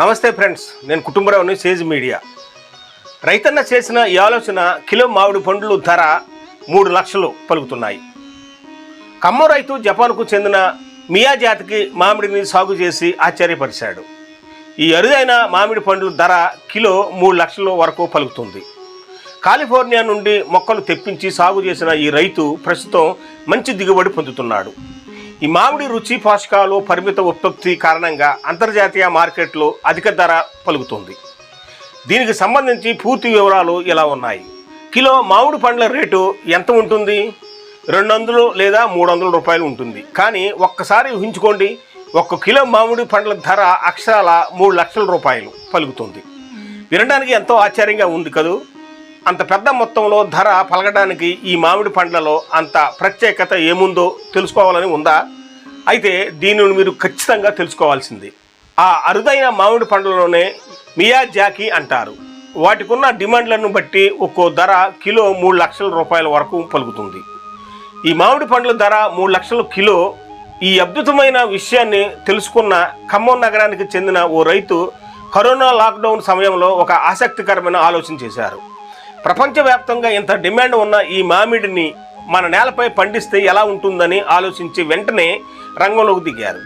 నమస్తే ఫ్రెండ్స్ నేను కుటుంబరావుని Sage media. రైతన్న చేసిన ఈ ఆలోచన కిలో మామిడి పండ్లు ధర మూడు లక్షలు పలుకుతున్నాయి. ఖమ్మం రైతు జపాన్కు చెందిన మియా జాతికి మామిడిని సాగు చేసి ఆశ్చర్యపరిచాడు. ఈ అరుదైన మామిడి పండ్ల ధర కిలో మూడు లక్షల వరకు పలుకుతుంది. కాలిఫోర్నియా నుండి మొక్కలు తెప్పించి సాగు చేసిన ఈ రైతు ప్రస్తుతం మంచి దిగుబడి పొందుతున్నాడు. ఈ మామిడి రుచి పోషకాలు పరిమిత ఉత్పత్తి కారణంగా అంతర్జాతీయ మార్కెట్లో అధిక ధర పలుకుతుంది. దీనికి సంబంధించి పూర్తి వివరాలు ఇలా ఉన్నాయి. కిలో మామిడి పండ్ల రేటు ఎంత ఉంటుంది? రెండు వందలు లేదా మూడు వందల రూపాయలు ఉంటుంది. కానీ ఒక్కసారి ఊహించుకోండి ఒక్క కిలో మామిడి పండ్ల ధర అక్షరాల మూడు లక్షల రూపాయలు పలుకుతుంది. వినడానికి ఎంతో ఆశ్చర్యంగా ఉంది కదూ? అంత పెద్ద మొత్తంలో ధర పలకడానికి ఈ మామిడి పండ్లలో అంత ప్రత్యేకత ఏముందో తెలుసుకోవాలని ఉందా? అయితే దీనిని మీరు ఖచ్చితంగా తెలుసుకోవాల్సింది. ఆ అరుదైన మామిడి పండ్లలోనే మియా జాకీ అంటారు. వాటికున్న డిమాండ్లను బట్టి ఒక్కో ధర కిలో మూడు లక్షల రూపాయల వరకు పలుకుతుంది. ఈ మామిడి పండ్ల ధర మూడు లక్షల కిలో ఈ అద్భుతమైన విషయాన్ని తెలుసుకున్న ఖమ్మం నగరానికి చెందిన ఓ రైతు కరోనా లాక్డౌన్ సమయంలో ఒక ఆసక్తికరమైన ఆలోచన చేశారు. ప్రపంచవ్యాప్తంగా ఇంత డిమాండ్ ఉన్న ఈ మామిడిని మన నేలపై పండిస్తే ఎలా ఉంటుందని ఆలోచించి వెంటనే రంగంలోకి దిగారు.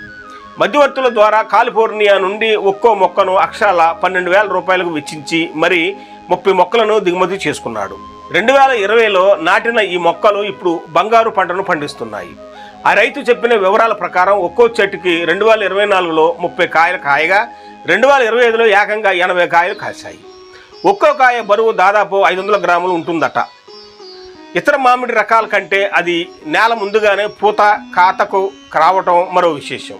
మధ్యవర్తుల ద్వారా కాలిఫోర్నియా నుండి ఒక్కో మొక్కను అక్షరాల పన్నెండు వేల రూపాయలకు వెచ్చించి మరి ముప్పై మొక్కలను దిగుమతి చేసుకున్నాడు. రెండు వేల ఇరవైలో నాటిన ఈ మొక్కలు ఇప్పుడు బంగారు పంటను పండిస్తున్నాయి. ఆ రైతు చెప్పిన వివరాల ప్రకారం ఒక్కో చెట్టుకి రెండు వేల ఇరవై నాలుగులో ముప్పై కాయలు కాయగా రెండు వేల ఇరవై ఐదులో ఏకంగా ఎనభై కాయలు కాశాయి. ఒక్కో కాయ బరువు దాదాపు ఐదు వందల గ్రాములు ఉంటుందట. ఇతర మామిడి రకాల కంటే అది నేల ముందుగానే పూత కాతకు రావటం మరో విశేషం.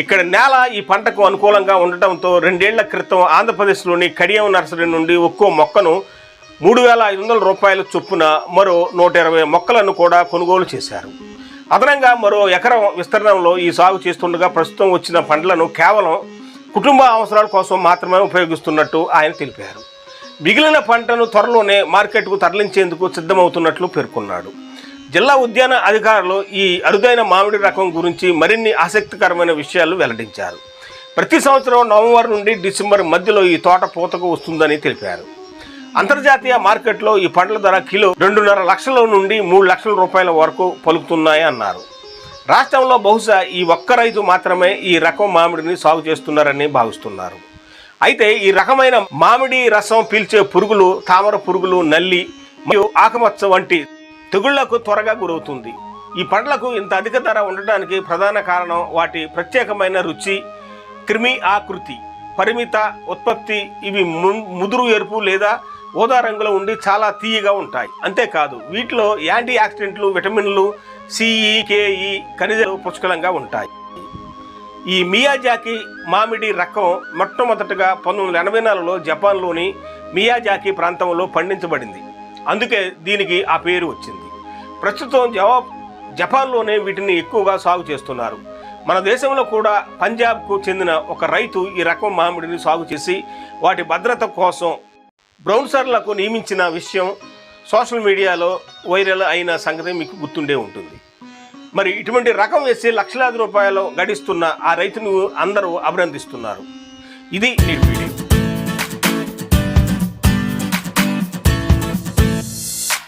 ఇక్కడ నేల ఈ పంటకు అనుకూలంగా ఉండటంతో రెండేళ్ళ క్రితం ఆంధ్రప్రదేశ్లోని కడియం నర్సరీ నుండి ఒక్కో మొక్కను మూడు వేల ఐదు వందల రూపాయల చొప్పున మరో నూట ఇరవై మొక్కలను కూడా కొనుగోలు చేశారు. అదనంగా మరో ఎకరం విస్తరణలో ఈ సాగు చేస్తుండగా ప్రస్తుతం వచ్చిన పండ్లను కేవలం కుటుంబ అవసరాల కోసం మాత్రమే ఉపయోగిస్తున్నట్టు ఆయన తెలిపారు. మిగిలిన పంటను త్వరలోనే మార్కెట్కు తరలించేందుకు సిద్ధమవుతున్నట్లు పేర్కొన్నాడు. జిల్లా ఉద్యాన అధికారులు ఈ అరుదైన మామిడి రకం గురించి మరిన్ని ఆసక్తికరమైన విషయాలు వెల్లడించారు. ప్రతి సంవత్సరం నవంబర్ నుండి డిసెంబర్ మధ్యలో ఈ తోట పూతకు వస్తుందని తెలిపారు. అంతర్జాతీయ మార్కెట్లో ఈ పండ్ల ధర కిలో రెండున్నర లక్షల నుండి మూడు లక్షల రూపాయల వరకు పలుకుతున్నాయి అన్నారు. రాష్ట్రంలో బహుశా ఈ ఒక్క రైతు మాత్రమే ఈ రకం మామిడిని సాగు చేస్తున్నారని భావిస్తున్నారు. అయితే ఈ రకమైన మామిడి రసం పీల్చే పురుగులు తామర పురుగులు నల్లి మరియు ఆకుమచ్చ వంటి తెగుళ్ళకు త్వరగా గురవుతుంది. ఈ పండ్లకు ఇంత అధిక ధర ఉండటానికి ప్రధాన కారణం వాటి ప్రత్యేకమైన రుచి క్రిమి ఆకృతి పరిమిత ఉత్పత్తి ఇవి ముదురు ఎరుపు లేదా ఊదా రంగులో ఉండి చాలా తీయగా ఉంటాయి. అంతేకాదు వీటిలో యాంటీ ఆక్సిడెంట్లు విటమిన్లు సిఈకేఈ ఖనిజాలు పుష్కలంగా ఉంటాయి. ఈ మియాజాకి మామిడి రకం మొట్టమొదటగా పంతొమ్మిది వందల ఎనభై నాలుగులో జపాన్లోని మియాజాకి ప్రాంతంలో పండించబడింది. అందుకే దీనికి ఆ పేరు వచ్చింది. ప్రస్తుతం జవాబ్ జపాన్లోనే వీటిని ఎక్కువగా సాగు చేస్తున్నారు. మన దేశంలో కూడా పంజాబ్కు చెందిన ఒక రైతు ఈ రకం మామిడిని సాగు చేసి వాటి భద్రత కోసం బ్రౌన్సర్లకు నియమించిన విషయం సోషల్ మీడియాలో వైరల్ అయిన సంగతి మీకు గుర్తుండే ఉంటుంది. మరి ఇటువంటి రకం వేసి లక్షలాది రూపాయలు గడిస్తున్న ఆ రైతును అందరూ అభినందిస్తున్నారు. ఇది నేటి వీడియో.